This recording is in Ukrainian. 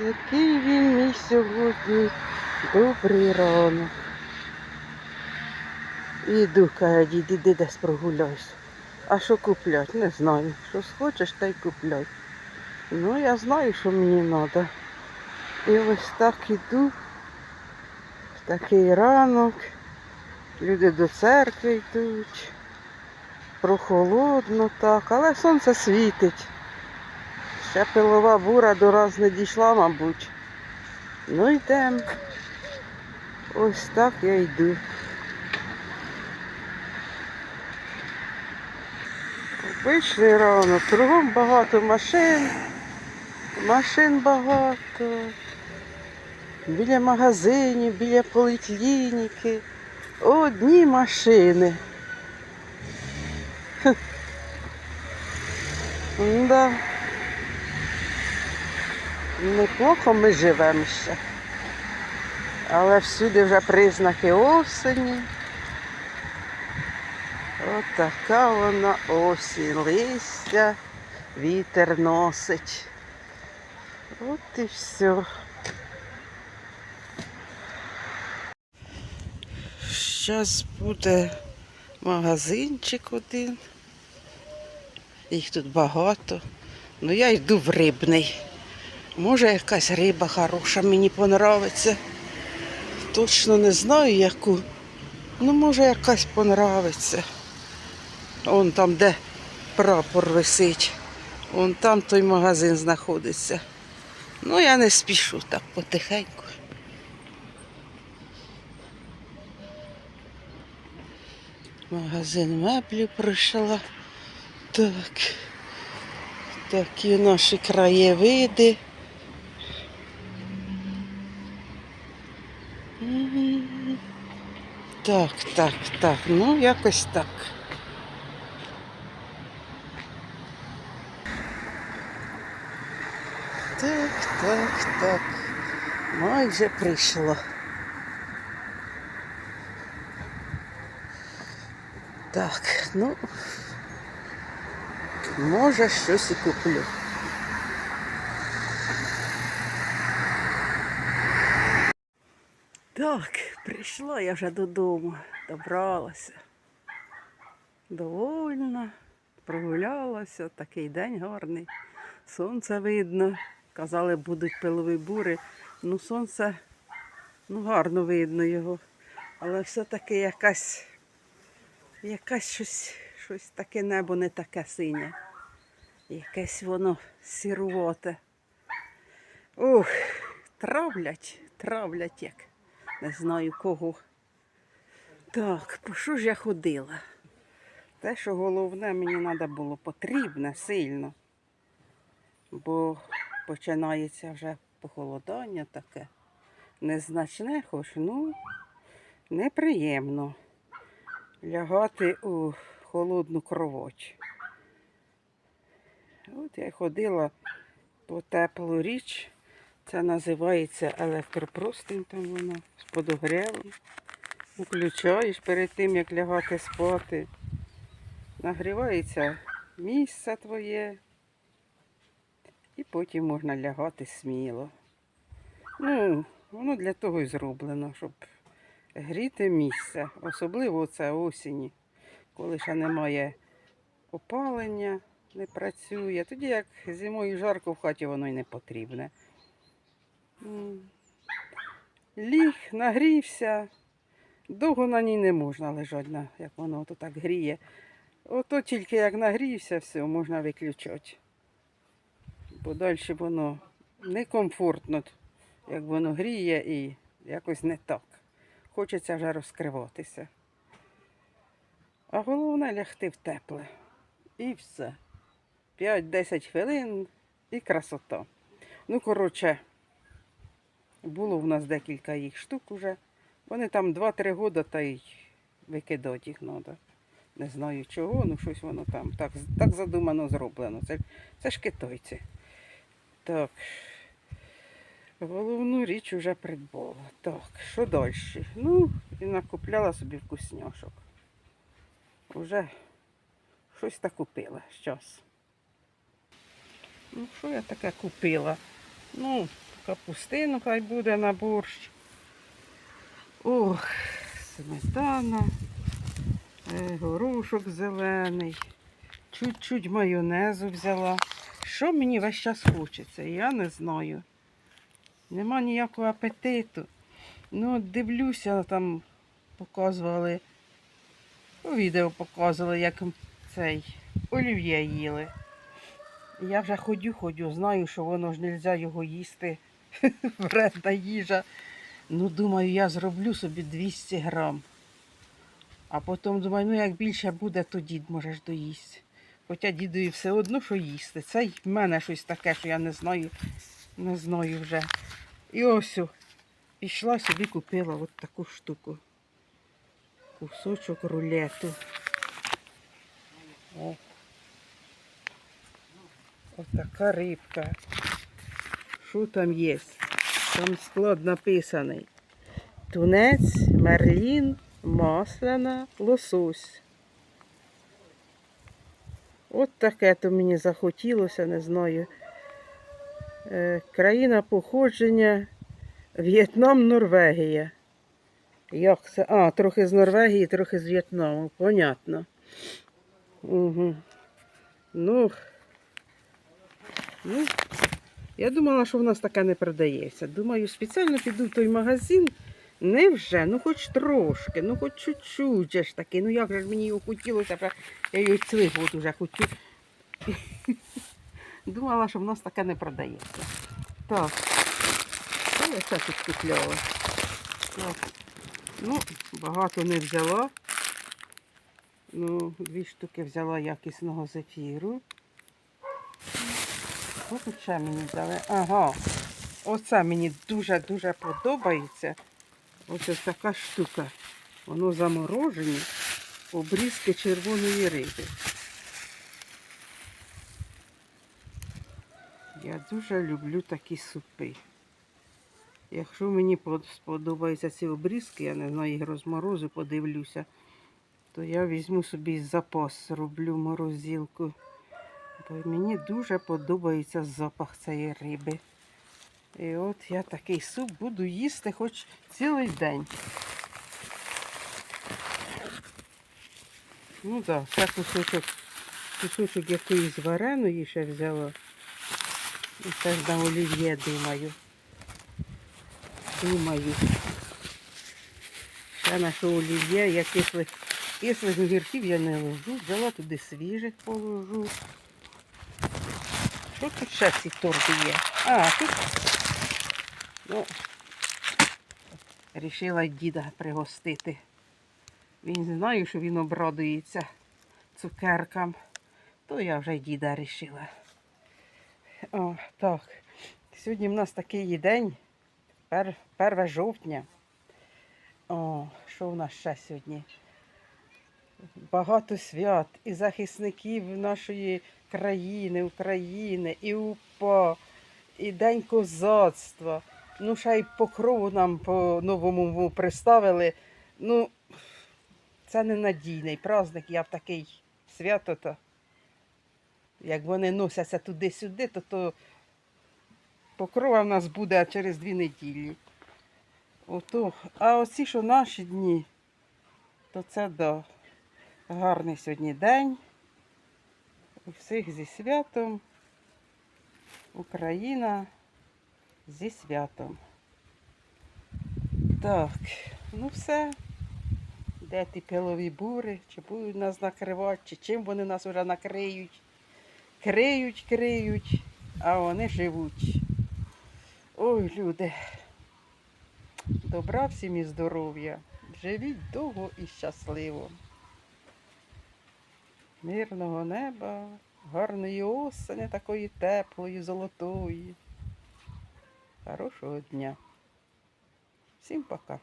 Який він мій сьогодні добрий ранок. Іду, каже, дід, іди десь прогуляйся. А що куплять? Не знаю. Що схочеш, та й купляй. Ну, я знаю, що мені треба. І ось так іду. В такий ранок. Люди до церкви йдуть. Прохолодно так, але сонце світить. Ще пилова бура до раз не дійшла, мабуть. Ну йдемо. Ось так я йду. Вийшли рано, кругом багато машин. Машин багато. Біля магазинів, біля поліклініки. Одні машини. Да. Неплохо ми живемо ще. Але всюди вже признаки осені. Отака вона осінь. Листя, вітер носить. От і все. Зараз буде магазинчик один. Їх тут багато. Ну я йду в рибний. Може якась риба хороша мені понравиться. Точно не знаю яку. Ну, може якась понравиться. Он там, де прапор висить. Вон там той магазин знаходиться. Ну, я не спішу так потихеньку. Магазин меблів прийшла. Так. Такі наші краєвиди. Так, так, так. Ну, якось так. Так, так, так. Майже прийшло. Так, ну, може щось і куплю. Так, прийшла я вже додому, добралася. Довольна, прогулялася, такий день гарний. Сонце видно. Казали, будуть пилові бури. Ну, сонце, ну гарно видно його. Але все-таки якась, якась щось, щось таке небо не таке синє. Якесь воно сірувате. Ух, травлять, травлять як. Не знаю кого. Так, по що ж я ходила? Те, що головне мені треба було потрібне сильно, бо починається вже похолодання таке. Незначне, хоч, ну, неприємно лягати у холодну кровать. От я ходила по теплу річ. Це називається електропростень, там вона з подогрівом. Включаєш перед тим, як лягати спати. Нагрівається місце твоє. І потім можна лягати сміло. Ну, воно для того і зроблено, щоб гріти місце. Особливо це осені, коли ще немає опалення, не працює. Тоді як зимою жарко в хаті воно й не потрібне. Ліг, нагрівся. Довго на ній не можна лежати, як воно то так гріє. Ото тільки як нагрівся, все, можна виключати. Бо далі воно некомфортно, як воно гріє і якось не так. Хочеться вже розкриватися. А головне лягти в тепле. І все. 5-10 хвилин і красота. Ну, коротше, було в нас декілька їх штук уже. Вони там 2-3 роки та й викидати їх треба. Не знаю чого, ну щось воно там так, так задумано зроблено. Це, це ж китайці. Так. Головну річ уже придбала. Так, що далі? Ну, і накупляла собі вкусняшок. Уже щось так купила. Щас. Ну, що я таке купила? Ну, капустину хай буде на борщ. Ох, сметана, е, горошок зелений, чуть-чуть майонезу взяла. Що мені весь час хочеться, я не знаю. Нема ніякого апетиту. Ну, дивлюся, там показували, у відео показували, як цей олів'є їли. Я вже ходю, ходю, знаю, що воно ж не можна його їсти. Вредна їжа. Ну, думаю, я зроблю собі 200 грам. А потім думаю, ну як більше буде, то дід може ж доїсть. Хоча дідові все одно, що їсти. Це в мене щось таке, що я не знаю, не знаю вже. І ось пішла собі купила от таку штуку. Кусочок рулету. О. Ось така рибка. Що там є? Там склад написаний. Тунець, мерлін, масляна, лосось. От таке то мені захотілося, не знаю. Е, країна походження В'єтнам, Норвегія. Як це? А, трохи з Норвегії, трохи з В'єтнаму. Понятно. Угу. Ну, ну, я думала, що в нас таке не продається. Думаю, спеціально піду в той магазин. Невже? Ну хоч трошки, ну хоч чуть-чуть ж таки. Ну як же ж мені його хотілося, я його цілий год уже хочу. Думала, що в нас таке не продається. Так. Що я ще тут купляла? Так. Ну, багато не взяла. Ну, дві штуки взяла якісного зефіру. Що тут мені взяли? Ага. Оце мені дуже-дуже подобається. Ось ось така штука. Воно заморожені обрізки червоної риби. Я дуже люблю такі супи. Якщо мені сподобаються ці обрізки, я не знаю, їх розморозу, подивлюся, то я візьму собі запас, роблю морозилку. Бо мені дуже подобається запах цієї риби. І от я такий суп буду їсти хоч цілий день. Ну так, да, це кусочок, кусочок якоїсь вареної ще взяла. І теж на олів'є думаю. Думаю. Ще на що олів'є, я кислих, кислих огірків я не ложу. Взяла туди свіжих положу. Що тут ще в цій торбі є? А, тут Ну, рішила діда пригостити. Він знає, що він обрадується цукеркам, то я вже діда рішила. О, так. Сьогодні в нас такий день, 1 жовтня. О, що в нас ще сьогодні? Багато свят і захисників нашої країни, України, і УПА, і День козацтва. Ну, ще й покрову нам по-новому приставили. Ну, це ненадійний праздник, я в такий свято, то як вони носяться туди-сюди, то, то покрова в нас буде через дві неділі. Ото. А оці, що наші дні, то це да. Гарний сьогодні день. Всіх зі святом. Україна зі святом. Так, ну все. Де ті пилові бури, чи будуть нас накривати, чи чим вони нас вже накриють. Криють, криють, а вони живуть. Ой, люди. Добра всім і здоров'я. Живіть довго і щасливо. Мирного неба, гарної осені такої теплої, золотої. Хорошого дня. Всім пока.